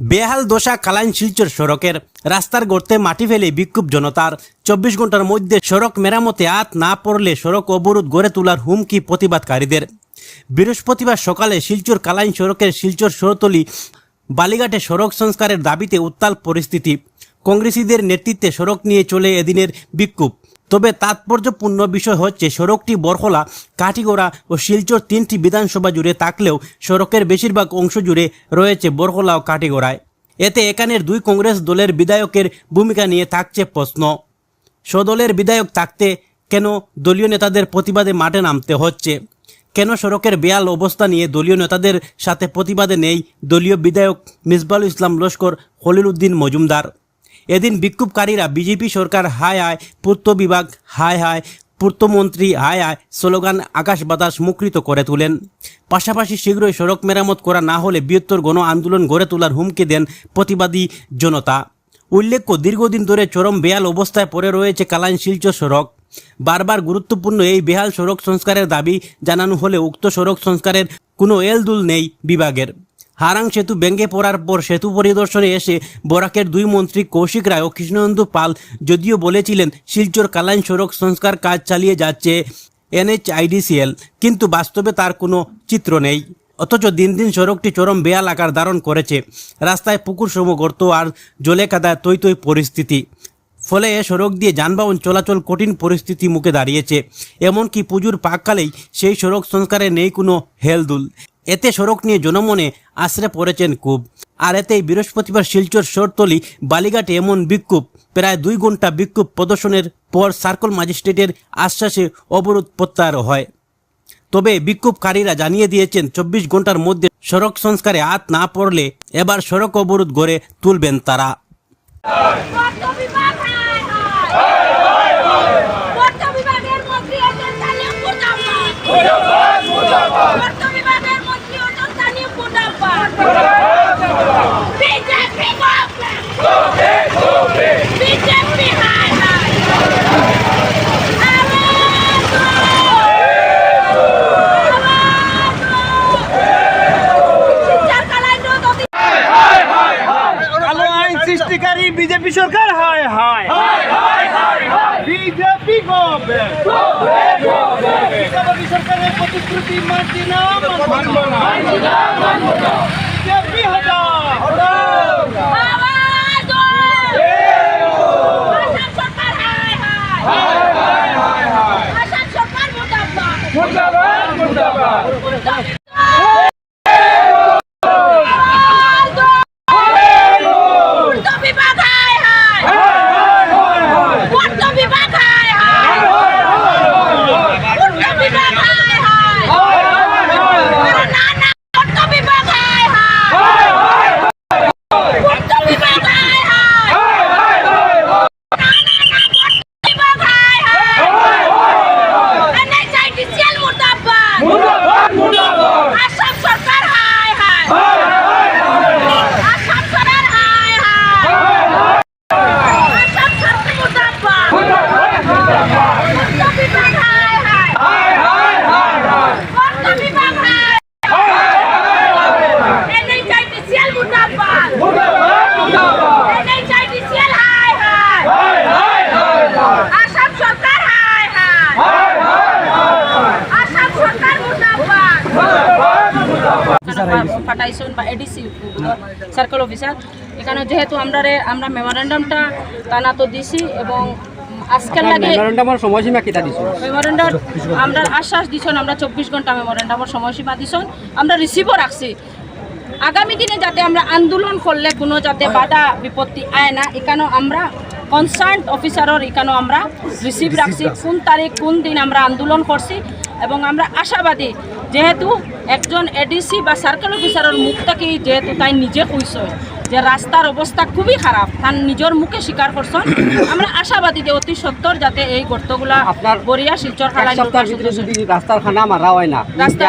বেহাল দশা কালাইন শিলচর সড়কের রাস্তার গর্তে মাটি ফেলে বিক্ষোভ জনতার। চব্বিশ ঘণ্টার মধ্যে সড়ক মেরামতে আত না পড়লে সড়ক অবরোধ গড়ে তোলার হুমকি প্রতিবাদকারীদের। বৃহস্পতিবার সকালে শিলচর কালাইন সড়কের শিলচর শহরতলি বালিঘাটে সড়ক সংস্কারের দাবিতে উত্তাল পরিস্থিতি। কংগ্রেসীদের নেতৃত্বে সড়ক নিয়ে চলে এদিনের বিক্ষোভ। তবে তাৎপর্যপূর্ণ বিষয় হচ্ছে, সড়কটি বরখলা কাঠিগোড়া ও শিলচর তিনটি বিধানসভা জুড়ে থাকলেও সড়কের বেশিরভাগ অংশ জুড়ে রয়েছে বরখলা ও কাঠিগোড়ায়। এতে এখানের দুই কংগ্রেস দলের বিধায়কের ভূমিকা নিয়ে থাকছে প্রশ্ন। সদলের বিধায়ক থাকতে কেন দলীয় নেতাদের প্রতিবাদে মাঠে নামতে হচ্ছে? কেন সড়কের বেয়াল অবস্থা নিয়ে দলীয় নেতাদের সাথে প্রতিবাদে নেই দলীয় বিধায়ক মিসবাল ইসলাম লস্কর খলিল উদ্দিন মজুমদার? এদিন বিক্ষোভকারীরা বিজেপি সরকার হায় হায় পূর্ত বিভাগ হায় হায় পূর্তমন্ত্রী হায় হায় স্লোগান আকাশ বাতাস মুখরিত করে তোলেন। পাশাপাশি শীঘ্রই সড়ক মেরামত করা না হলে বৃহত্তর গণ আন্দোলন গড়ে তোলার হুমকি দেন প্রতিবাদী জনতা। উল্লেখ্য, দীর্ঘদিন ধরে চরম বেহাল অবস্থায় পড়ে রয়েছে কালাইন শিলচর সড়ক। বারবার গুরুত্বপূর্ণ এই বেহাল সড়ক সংস্কারের দাবি জানানো হলে উক্ত সড়ক সংস্কারের কোনো এলদুল নেই বিভাগের। হারাং সেতু ভেঙে পড়ার পর সেতু পরিদর্শনে এসে বরাকের দুই মন্ত্রী কৌশিক রায় ও কৃষ্ণনন্দু পাল যদিও বলেছিলেন, শিলচর কালাইন সড়ক সংস্কার কাজ চালিয়ে যাচ্ছে এনএইচআইডিসিএল, কিন্তু বাস্তবে তার কোনো চিত্র নেই। অথচ দিন দিন সড়কটি চরম বেয়াল আকার ধারণ করেছে। রাস্তায় পুকুর সম গর্ত আর জলে কাদায় তৈ তৈ পরিস্থিতি। ফলে এ সড়ক দিয়ে যানবাহন চলাচল কঠিন পরিস্থিতি মুখে দাঁড়িয়েছে। এমনকি পুজোর পাককালেই সেই সড়ক সংস্কারে নেই কোনো হেলদুল। এতে সড়ক নিয়ে জনমনে আশ্রে পড়েছেন খুব। আর এতেই বৃহস্পতিবার শিলচর শহরতলি বালিঘাটে এমন বিক্ষোভ প্রায় দুই ঘণ্টা বিক্ষোভ প্রদর্শনের পর সার্কল ম্যাজিস্ট্রেটের আশ্বাসে অবরোধ প্রত্যাহার হয়। তবে বিক্ষোভকারীরা জানিয়ে দিয়েছেন চব্বিশ ঘণ্টার মধ্যে সড়ক সংস্কারে হাত না পড়লে এবার সড়ক অবরোধ গড়ে তুলবেন তারা। সৃষ্টিকারী বিজেপি সরকার হায় হায়। বিজেপি সরকারের প্রতিশ্রুতি মানছি না। মানব না বিজেপি হটাও আওয়াজ আসাম সরকার হায় হায় আসাম সরকার মুর্দাবাদ মুর্দাবাদ পূর্ত বিভাগ হায় হায় পূর্ত বিভাগ হায় হায় পূর্ত বিভাগ হায় হায় না না পূর্ত বিভাগ হায় হায় পূর্ত বিভাগ হায় হায় না না না পূর্ত বিভাগ হায় হায় এনএইচআইডিসিএল মুর্দাবাদ আসাম সরকার হায় হায় আসাম সরকার হায় হায় আসাম সরকার মুর্দাবাদ পূর্ত বিভাগ হায় হায় পূর্ত বিভাগ হায় এনএইচআইডিসিএল মুর্দাবাদ এনএইচআইডিসিএল হায় হায় আসাম সরকার হায় হায় আসাম সরকার মুর্দাবাদ পাঠাইছেন বা এডিসি সার্কেল অফিসার এখানে যেহেতু আমরা রে- আমরা মেমোরেন্ডামটা টানা তো দিছি এবং আজকের লাগে মেমোরেন্ডামের সময়সীমা কিতা দিছো মেমোরেন্ডাম আমরা আশ্বাস দিছন আমরা চব্বিশ ঘণ্টা মেমোরেন্ডামের সময়সীমা দিছন আমরা রিসিভও রাখছি। আগামী দিনে যাতে আমরা আন্দোলন করলে কোনো যাতে বাধা বিপত্তি আয় না এখানেও আমরা কনসার্ন অফিসারের এখানেও আমরা রিসিভ রাখছি। কোন তারিখ কোন দিন আমরা আন্দোলন করছি এবং আমরা আশাবাদী যেহেতু একজন এডিসি বা সার্কেল অফিসারের মুখ থেকেই যেহেতু তাই নিজে কইছে যে রাস্তার অবস্থা খুবই খারাপ। তার নিজের মুখে স্বীকার করছেন। আমরা আশাবাদী যে অতি সত্তর যাতে এই গর্তগুলা আপনার- বরিয়া শিলচর যদি রাস্তার খানা মারা হয় না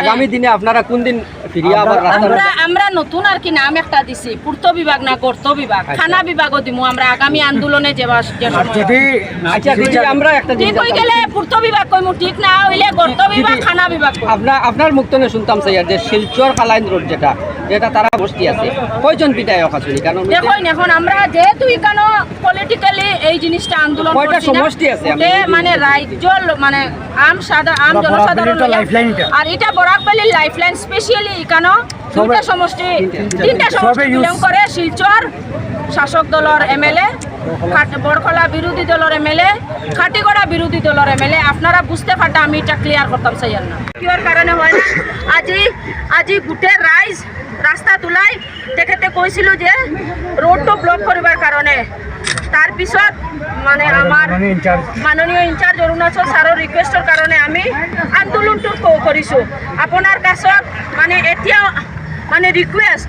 আগামী দিনে আপনারা কোন দিন ফিরিয়ে আবার আমরা আমরা নতুন আর কি নাম একটা দিছি। পূর্ত বিভাগ না গর্ত বিভাগ। আচ্ছা। থানা বিভাগও দিমু আমরা আগামী আন্দোলনে যে আচ্ছা যদি আমরা একটা ঠিক জিনিস গেলে পূর্ত বিভাগ কইমু ঠিক না হইলে গর্ত বিভাগ থানা বিভাগ কইমু। আপনার আপনার মুক্তনে শুনতাম স্যার যে শিলচর খালাইন রোড যেটা যেটা তারা বস্তি আছে। কয়জন বিধায়ক আছেন কারণ দেখুন এখন আমরা যেহেতু এখানে পলিটিক্যালি এই জিনিসটা আন্দোলন কয়টা সমষ্টি আছে? মানে রাজ্য মানে আম সাদা আম জনসাধারণ আর এটা বরাকবালির লাইফলাইন স্পেশালি এখানে দুইটা সমষ্টি তিনটা। সমষ্টি বিলং করে শিলচর শাসক দলের এমএলএ বরখলা বিরোধী দলের এমএলএ খাটিগড়া বিরোধী দলের এমএলএ আপনারা বুঝতে পারটা আমি এটা ক্লিয়ার করতাম চাই না কারণে হয় না? আজি আজি গোটেই রাইজ রাস্তা তোলাই তেখেতে কৈছিল যে ৰোডটো ব্লক কৰিবৰ কাৰণে তাৰপিছত মানে আমাৰ মাননীয় ইনচাৰ্জ অৰুণাচল ছাৰৰ ৰিকুৱেষ্টৰ কাৰণে আমি আন্দোলনটো কৰিছোঁ। আপোনাৰ কাছত মানে এতিয়া মানে ৰিকুৱেষ্ট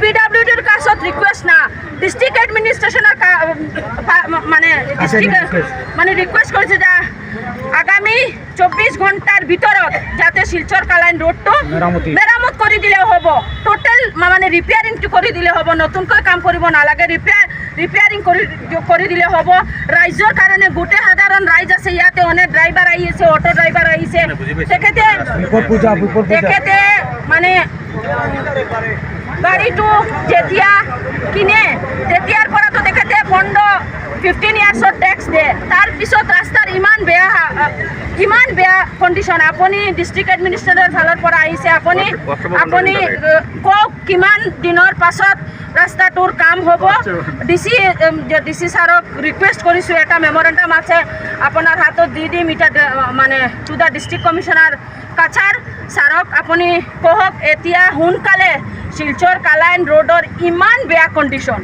পি ডাব্লিউ ডিৰ কাছত ৰিকুৱেষ্ট না ডিষ্ট্ৰিক্ট এডমিনিষ্ট্ৰেশ্যনৰ মানে ডিষ্ট্ৰিক্ট মানে ৰিকুৱেষ্ট কৰিছে যে আগামী চব্বিছ ঘণ্টাৰ ভিতৰত যাতে শিলচৰ কালাইন ৰোডটো মেৰামত কৰি দিলে হ'ব। টোটেল মানে ৰিপেয়াৰিংটো কৰি দিলে হ'ব। নতুনকৈ কাম কৰিব নালাগে। ৰিপেয়াৰ ৰিপেয়াৰিং কৰি কৰি দিলে হ'ব। ৰাইজৰ কাৰণে গোটেই সাধাৰণ ৰাইজ আছে। ইয়াতে অনেক ড্ৰাইভাৰ আহি আছে অটো ড্ৰাইভাৰ আহিছে তেখেতে তেখেতে মানে গাড়ীটো যেতিয়া কিনে তেতিয়াৰ পৰাতো তেখেতে বন্ধ ফিফটিন ইয়াৰ্ছৰ টেক্স দিয়ে। তাৰপিছত ইমান বেয়া ইমান বেয়া কণ্ডিশ্যন আপুনি ডিষ্ট্ৰিক্ট এডমিনিষ্ট্ৰেটৰ ফালৰ পৰা আহিছে আপুনি আপুনি কওক কিমান দিনৰ পাছত ৰাস্তাটোৰ কাম হ'ব? ডি চি ডি চি ছাৰক ৰিকুৱেষ্ট কৰিছোঁ এটা মেমৰেণ্ডাম আছে আপোনাৰ হাতত দি দিম এতিয়া মানে to the district commissioner Cachar ছাৰক আপুনি কওক এতিয়া সোনকালে শিলচৰ কালাইন ৰোডৰ ইমান বেয়া কণ্ডিশ্যন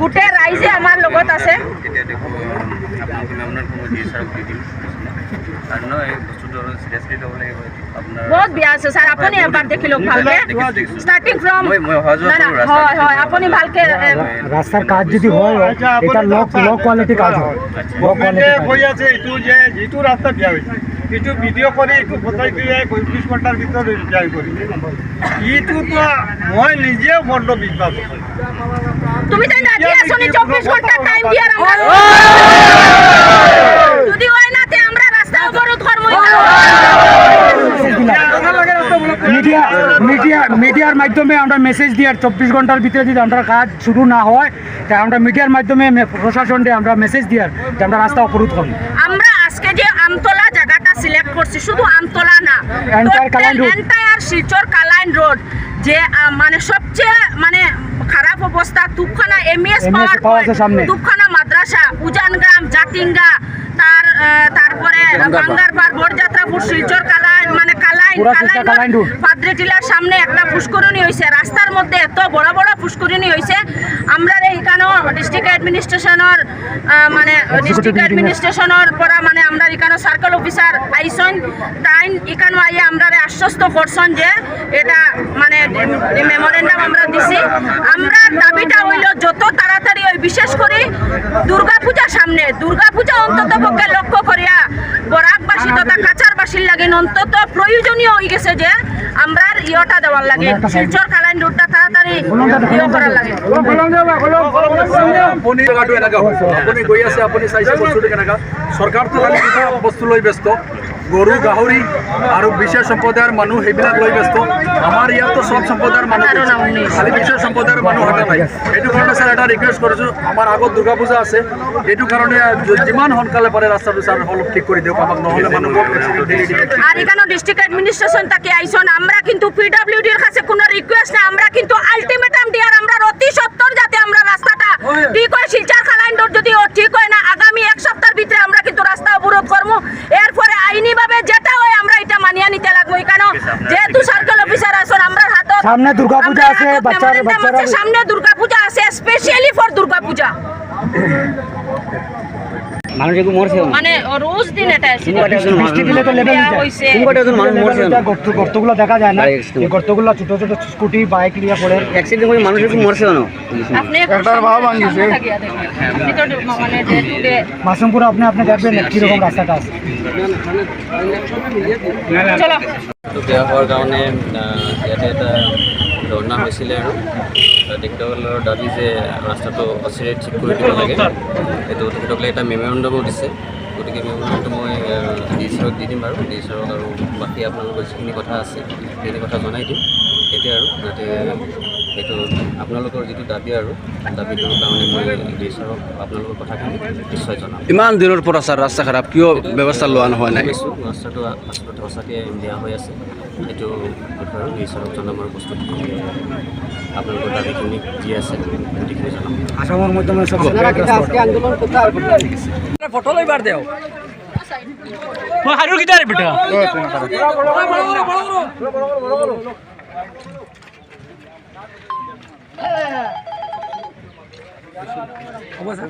গোটেই ৰাইজে আমাৰ লগত আছে। দিম বস্তুটো ল'ব লাগিব। আপোনাৰ বহুত বেয়া আছে। ছাৰ আপুনি এবাৰ দেখি লওক ভালকে। ষ্টাৰ্টিং ফ্ৰম মই- মই অহা যোৱা না না কৰোঁ ৰাস্তাত। হয় হয় আপুনি ভালকে রাস্তার কাজ যদি হয় এটা ল ল কোয়ালিটি কাজ হয়। ল কোয়ালিটি কৈ আছে এইটো যে যিটো ৰাস্তা বিয়া হৈছে এইটো ভিডিঅ' কৰি এইটো বচাই দিয়ে পঁয়ত্ৰিছ ঘণ্টাৰ ভিতৰত ৰিপেয়াৰ কৰি। ইটোতো মই নিজেও বন্ধ বিশ্বাস তুমি তাই রাজি আছো নি চব্বিশ ঘণ্টা টাইম দিয়ার আমরা যদি হয় না তে আমরা রাস্তা অবরোধ করব মিডিয়া মিডিয়া মিডিয়ার মাধ্যমে আমরা মেসেজ দিয়ার চব্বিশ ঘণ্টার ভিতরে যদি আমরা কাজ শুরু না হয় তা আমরা মিডিয়ার মাধ্যমে মে- প্রশাসনকে আমরা মেসেজ দিয়ার যে আমরা রাস্তা অবরোধ করব আমরা আজকে যে আমতলা জায়গাটা সিলেক্ট করছি শুধু আমতলা না. এন্টায়ার শিলচর কালাইন রোড যে মানে সবচেয়ে মানে খারাপ অবস্থা তুপখানা এমএস পাওয়ার তুপখানা মাদ্রাসা উজানগ্রাম জাতিঙ্গা তারপরে বাঙ্গারপাড় বরযাত্রাপুর শিলচর কালাইন মানে কালাইন কালাইন। পাদ্রি টিলার সামনে একটা পুষ্করিণী হয়েছে রাস্তার মধ্যে এত বড় বড় পুষ্করিণী হয়েছে আমরা এইখানেও ডিস্ট্রিক্ট অ্যাডমিনিস্ট্রেশনের মানে ডিস্ট্রিক্ট অ্যাডমিনিস্ট্রেশনের পরা মানে আমরা এখানে সার্কেল অফিসার আইসন। তাইন এখানে আইয়ে আমরা আশ্বস্ত করছেন যে এটা মানে মেমোরেন্ডাম আমরা দিছি। আমরা দাবিটা হইল যত তাড়াতাড়ি ওই বিশেষ করে দুর্গা পূজা সামনে। দুর্গাপূজা অন্তত পক্ষে লক্ষ্য করিয়া বরাকবাসী তথা কাছারবাসীর লাগে অন্তত প্রয়োজনীয় হয়ে গেছে যে আমরা ইয়টা দেওয়ার লাগে। শিলচর কালাইন রোডটা তাড়াতাড়ি ইয় করার লাগে। আপুনি গৈ আছে, আপুনি চাইছে বস্তুটো বস্তু লৈ ব্যস্ত। গৰু গাহৰি আৰু বিশেষ সম্প্ৰদায়ৰ মানুহ সেইবিলাক লৈ ব্যস্ত। আমাৰ ইয়াততো চব সম্প্ৰদায়ৰ মানুহ খালি বিশেষ সম্প্ৰদায়ৰ মানুহ হতা নাই সেইটো কাৰণে ছাৰ এটা ৰিকুৱেষ্ট কৰিছোঁ আমাৰ আগত দুৰ্গা পূজা আছে সেইটো কাৰণে যিমান সোনকালে পাৰে ৰাস্তাটো ছাৰ অলপ ঠিক কৰি দিয়ক আমাক নহ'লে ডেইলি আর এখানে ডিস্ট্রিক্ট অ্যাডমিনিস্ট্রেশন তাকে আইসন আমরা কিন্তু পিডব্লিউডির কাছে কোনো রিকোয়েস্ট না আমরা কিন্তু আলটিমেটাম দিয়ার আমরা অতি সত্তর যাতে আমরা রাস্তাটা ঠিক হয় শিলচার খালাইন রোড যদি ও ঠিক হয় না আগামী এক সপ্তাহের ভিতরে আমরা কিন্তু রাস্তা অবরোধ করব এরপরে আইনিভাবে যেটা হয় আমরা এটা মানিয়ে নিতে লাগবো এখানে যেহেতু সার্কেল অফিসার আছেন আমরা হাতত সামনে দুর্গাপূজা আছে, বাচ্চারা- বাচ্চারা- সামনে দুর্গা পূজা আছে স্পেশালি ফর দুর্গা পূজা। মানুষ একটু মরছে মানে রোজ দিন এটা বৃষ্টি দিলে তো লেভেল হইছে। কোনটা একজন মানুষ মরছে গর্ত গর্তগুলো দেখা যায় না। এই গর্তগুলো ছোট ছোট স্কুটি বাইক নিয়ে পড়ে। অ্যাক্সিডেন্ট করে মানুষ একটু মরছে না আপনি মানে মাসুমপুর আপনি আপনি দেখবেন কীরকম রাস্তাটা আছে। চলো। তো বেয়া হোৱাৰ কাৰণে আহ, ইয়াতে এটা ধৰ্ণা হৈছিলে আৰু। তেখেতসকলৰ দাবী যে ৰাস্তাটো অচিৰে ঠিক কৰি দিব লাগে। সেইটো তেখেতসকলে এটা মেমৰেণ্ডমো দিছে। গতিকে মেমৰেণ্ডমটো মই ডি ছাৰক দি দিম বাৰু। ডি ছাৰক আৰু বাকী আপোনালোকৰ যিখিনি কথা আছে সেইখিনি কথা জনাই দিম। সেইটো এইটোৱে আৰু যাতে সেইটো আপোনালোকৰ যিটো দাবি আৰু দাবীটোৰ কাৰণে মই ডি ছাৰক আপোনালোকৰ কথাখিনি নিশ্চয় জনাম ইমান দিনৰ পৰা ছাৰ ৰাস্তা খাৰাপ কিয় ব্যৱস্থা লোৱা হোৱা নাই ৰাস্তাটো আচলতে সঁচাকৈ বেয়া হৈ আছে সেইটো বিষয়ে ডি ছাৰক জনাম আৰু বস্তুটো আপোনালোকৰ দাবীখিনি যি আছে গোটেইখিনি জনাম আসামৰ মাধ্যমে আন্দোলন ফটো লইবার দেও হারুর গিটার বেটা 嘿我才